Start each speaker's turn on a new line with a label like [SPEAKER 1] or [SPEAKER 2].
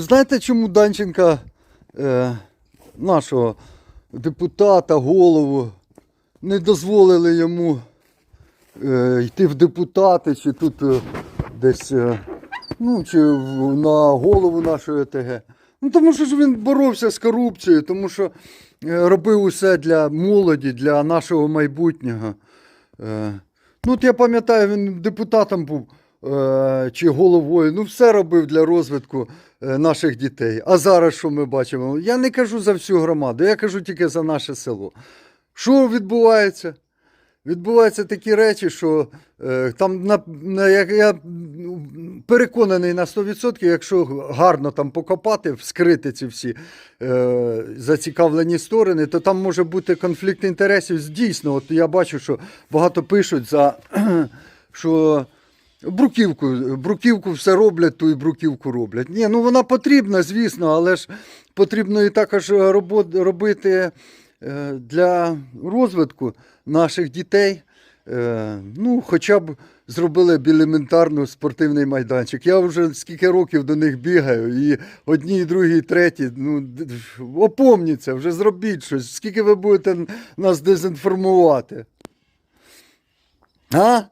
[SPEAKER 1] Знаєте, чому Данченка, е, нашого депутата, голову, не дозволили йому е, йти в депутати, чи тут е, десь, е, ну, чи в- на голову нашої ОТГ? Ну, тому що ж він боровся з корупцією, тому що е, робив усе для молоді, для нашого майбутнього. Е, ну, от я пам'ятаю, він депутатом був е, чи головою. Ну, все робив для розвитку е, наших дітей. А зараз що ми бачимо? Я не кажу за всю громаду, я кажу тільки за наше село. Що відбувається? Відбуваються такі речі, що е, там на, на як я переконаний на 100%, якщо гарно там покопати, вскрити ці всі е, зацікавлені сторони, то там може бути конфлікт інтересів. Дійсно, от я бачу, що багато пишуть за що. Бруківку, бруківку все роблять, ту і бруківку роблять. Ні, ну вона потрібна, звісно, але ж потрібно і також робот, робити е, для розвитку наших дітей. Е, ну, хоча б зробили б елементарно спортивний майданчик. Я вже скільки років до них бігаю, і одні, і другі, і треті. Ну, опомніться, вже зробіть щось. Скільки ви будете нас дезінформувати? А?